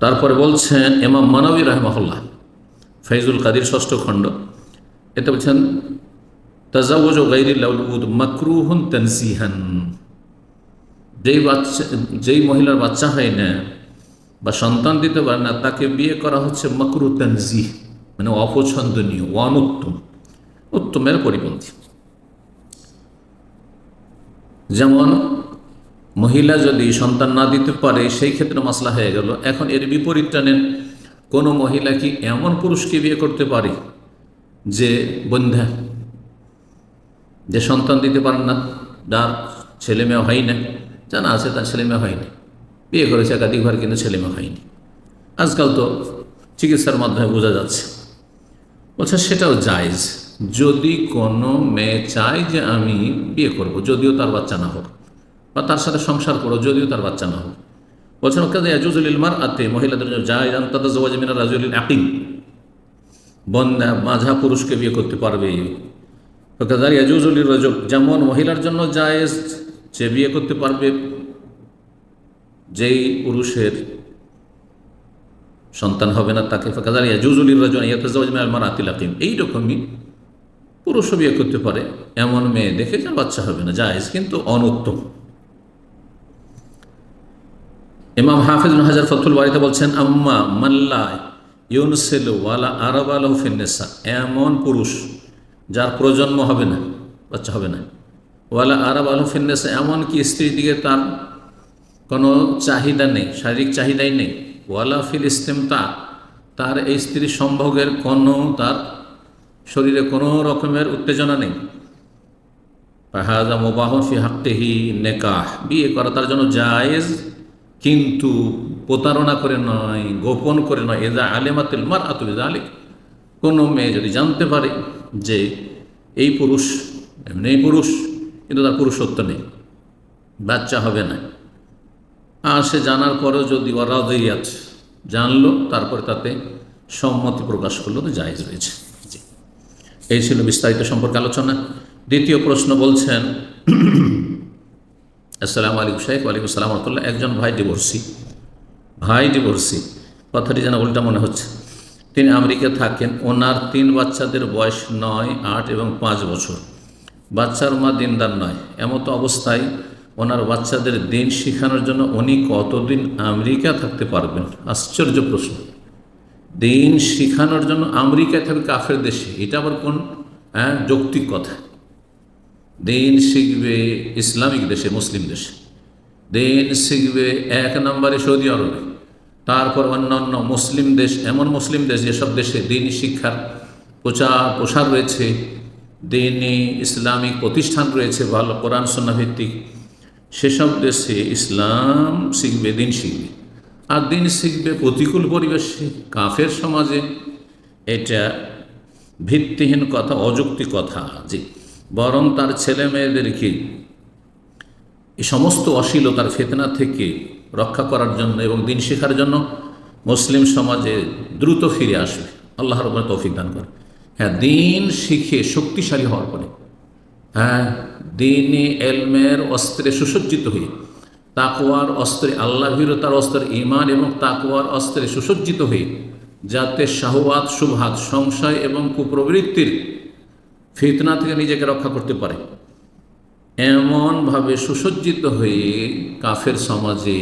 তারপরে বলছেন এমাম মানবী রহমহল্লা ফৈজুল কাদির ষষ্ঠ খণ্ড। এতে বলছেন তাজাউজ গাইরিল্লাউদ মাকরুহন তানসিহান। যেই বাচ্চা, যেই মহিলার বাচ্চা হয় না বা সন্তান দিতে পারে না, তাকে বিয়ে করা হচ্ছে মকরু তানজিহ মানে অপছন্দনীয়, অনুত্তম, উত্তমের পরিপন্থী। যেমন মহিলা যদি সন্তান না দিতে পারে, সেই ক্ষেত্রে মশলা হয়ে গেল। এখন এর বিপরীতটা নেন কোনো মহিলা কি এমন পুরুষকে বিয়ে করতে পারে যে বন্ধা, যে সন্তান দিতে পারেন না? যার ছেলে মেয়ে হয় না। জানা আছে তার ছেলে মেয়ে হয়নি বিয়ে করেছে একাধিকবার কিন্তু ছেলে মেয়ে হয়নি আজকাল তো চিকিৎসার মাধ্যমে বোঝা যাচ্ছে। বলছে, সেটাও জায়জ। যদি কোনো মেয়ে চায় যে আমি বিয়ে করব, যদিও তার বাচ্চা না হোক বা তার সাথে সংসার করো, যদিও তার বাচ্চা না হোক। বলছেন কাজে আজুজুল ইলমার আতে মহিলাদের জন্য যায় তাদের জওয়াজমিনা রাজুল আকিম বন্যা মাঝা পুরুষকে বিয়ে করতে পারবে। রজব যেমন মহিলার জন্য জায়েজ, যে বিয়ে করতে পারবে, যেই পুরুষের সন্তান হবে না তাকে কাজারি আজুজুল রজন ইয়াতাজমার আতিল আকিম এইরকমই পুরুষও বিয়ে করতে পারে, এমন মেয়ে দেখে যার বাচ্চা হবে না, জায়েজ, কিন্তু অনুত্তম। ইমাম হাফিজ হাজার ফতুল বাড়িতে বলছেন, আম্মা মাল্লা এমন পুরুষ যার প্রজন্ম হবে না, বাচ্চা হবে না। ওয়ালা আরব আলহ ফিন্নেসা এমন কি স্ত্রীর দিকে তার কোনো চাহিদা নেই, শারীরিক চাহিদাই নেই? ওয়ালা ফিল ইস্তেমতা, তার এই স্ত্রী সম্ভোগের কোনো, তার শরীরে কোনো রকমের উত্তেজনা নেই। পাহাজা মোবাহ ফি হাক্তেহি নেকাহ, বিয়ে করা তার জন্য জায়েজ। কিন্তু প্রতারণা করে নয়, গোপন করে নয়। এজা আলেমাতিল মার আতুল আলিক কোনো মেয়ে যদি জানতে পারে যে এই পুরুষ, এমনি পুরুষ, কিন্তু তার পুরুষত্ব নেই, বাচ্চা হবে না। আর সে জানার পরেও যদি ওরাদিয়াত জানলো, তারপরে তাতে সম্মতি প্রকাশ করল তো জায়জ রয়েছে। এই ছিল বিস্তারিত সম্পর্কে আলোচনা। দ্বিতীয় প্রশ্ন বলছেন আসসালামু আলাইকুম শাহেখ ওয়ালাইকুম আসসালাম রহমতুল্লাহ। একজন ভাই ডিভোর্সি ভাই ডিভোর্সি কথাটি যেন উল্টা মনে হচ্ছে। তিনি আমেরিকা থাকেন, ওনার তিন বাচ্চাদের বয়স নয়, আট এবং পাঁচ বছর। বাচ্চার মা দিনদার নয়। এমতো অবস্থায় ওনার বাচ্চাদের দিন শেখানোর জন্য উনি কতদিন আমেরিকা থাকতে পারবেন? আশ্চর্য প্রশ্ন। দিন শেখানোর জন্য আমেরিকায় থাকবে কাফের দেশে। এটা আবার কোন হ্যাঁ যৌক্তিক কথা। দিন শিখবে ইসলামিক দেশে মুসলিম দেশে। দিন শিখবে এক নম্বরে সৌদি আরবে। তারপর অন্যান্য মুসলিম দেশ, এমন মুসলিম দেশ যেসব দেশে দিন শিক্ষার প্রচার প্রসার রয়েছে, দিনই ইসলামিক প্রতিষ্ঠান রয়েছে, ভালো কোরআন সন্নাভিত্তিক সেসব দেশে ইসলাম শিখবে, দিন শিখবে। আর দিন শিখবে প্রতিকূল পরিবেশে, কাফের সমাজে। এটা ভিত্তিহীন কথা অযুক্তি কথা, জি। বরং তার ছেলে মেয়েদেরকে এই সমস্ত অশ্লীলতার ফেতনা থেকে রক্ষা করার জন্য এবং দিন শেখার জন্য মুসলিম সমাজে দ্রুত ফিরে আসবে। আল্লাহর উপরে তৌফিক দান করে হ্যাঁ দিন শিখে শক্তিশালী হওয়ার পরে হ্যাঁ দিনই এলমের অস্ত্রে সুসজ্জিত হয়ে, তাকওয়ার অস্ত্রে, আল্লাহ ভীরতার অস্ত্রের ইমান এবং তাকওয়ার অস্ত্রে সুসজ্জিত হয়ে, যাতে শাহবাদ সুভাত সংশয় এবং কুপ্রবৃত্তির ফিতনা থেকে নিজেকে রক্ষা করতে পারে। এমনভাবে সুসজ্জিত হয়ে কাফের সমাজে,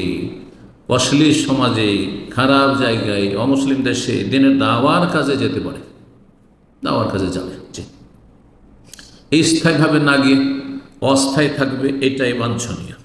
অশ্লীল সমাজে, খারাপ জায়গায়, অমুসলিম দেশে দিনের দাওয়ার কাজে যেতে পারে। দাওয়ার কাজে যাবে এই স্থায়ীভাবে না গিয়ে অস্থায়ী থাকবে, এটাই বাঞ্ছনীয়।